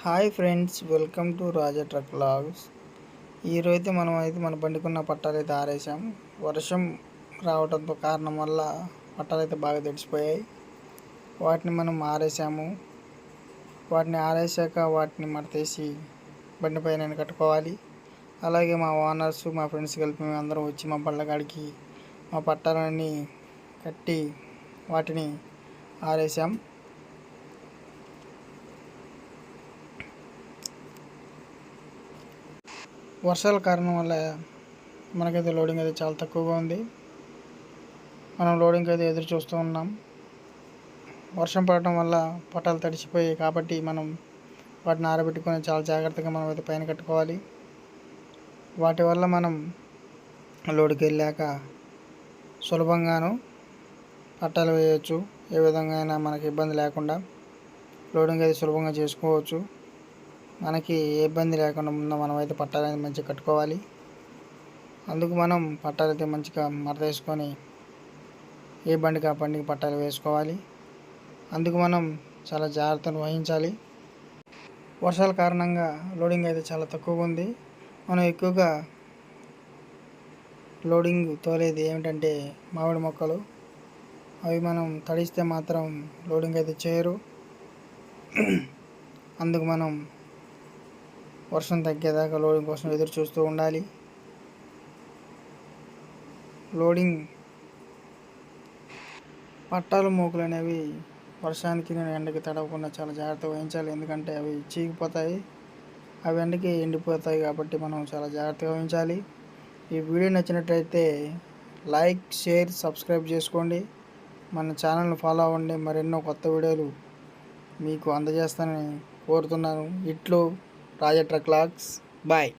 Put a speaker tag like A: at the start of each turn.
A: Hi friends welcome to Raja truck logs. ఈరోజైతే మనం అయితే మన పండుకున్న పట్టాలు అయితే ఆరేసాం వర్షం రావడంతో కారణం వల్ల పట్టాలు అయితే బాగా తడిసిపోయాయి. వాటిని మనం ఆరేసాము వాటిని ఆరేసాక వాటిని మడతేసి బండి పైన కట్టుకోవాలి. అలాగే మా ఓనర్స్ మా ఫ్రెండ్స్ కలిపి మేము అందరం వచ్చి మా బళ్ళగాడికి మా పట్టాలన్నీ కట్టి వాటిని ఆరేసాం వర్షాల కారణం వల్ల మనకైతే లోడింగ్ అయితే చాలా తక్కువగా ఉంది. మనం లోడింగ్ అయితే ఎదురు చూస్తూ ఉన్నాం. వర్షం పడటం వల్ల పట్టాలు తడిసిపోయాయి కాబట్టి మనం వాటిని ఆరబెట్టుకొని చాలా జాగ్రత్తగా మనం అయితే పైన కట్టుకోవాలి. వాటి వల్ల మనం లోడ్కి వెళ్ళాక సులభంగాను పట్టాలు వేయవచ్చు ఏ విధంగా అయినా మనకి ఇబ్బంది లేకుండా లోడింగ్ అయితే సులభంగా చేసుకోవచ్చు. మనకి ఏ ఇబ్బంది లేకుండా ముందు మనం అయితే అనేది మంచిగా కట్టుకోవాలి. అందుకు మనం పట్టాలు అయితే మంచిగా మరదేసుకొని వేసుకొని ఏ బండికి ఆ బండికి పట్టాలు వేసుకోవాలి. అందుకు మనం చాలా జాగ్రత్తలు వహించాలి. వర్షాల కారణంగా లోడింగ్ అయితే చాలా తక్కువగా ఉంది. మనం ఎక్కువగా లోడింగ్ తోలేది ఏమిటంటే మామిడి మొక్కలు. అవి మనం తడిస్తే మాత్రం లోడింగ్ అయితే చేయరు. అందుకు మనం వర్షం తగ్గేదాకా లోడింగ్ కోసం ఎదురు చూస్తూ ఉండాలి. లోడింగ్ పట్టాలు మోకులు అనేవి వర్షానికి నేను ఎండకి తడవకుండా చాలా జాగ్రత్త వహించాలి. ఎందుకంటే అవి చీకిపోతాయి. అవి ఎండకి ఎండిపోతాయి కాబట్టి మనం చాలా జాగ్రత్తగా వహించాలి. ఈ వీడియో నచ్చినట్టయితే లైక్ షేర్ సబ్స్క్రైబ్ చేసుకోండి. మన ఛానల్ని ఫాలో అవ్వండి. మరెన్నో కొత్త వీడియోలు మీకు అందజేస్తానని కోరుతున్నాను. ఇట్లు రాజా ట్రక్ లాగ్స్ బాయ్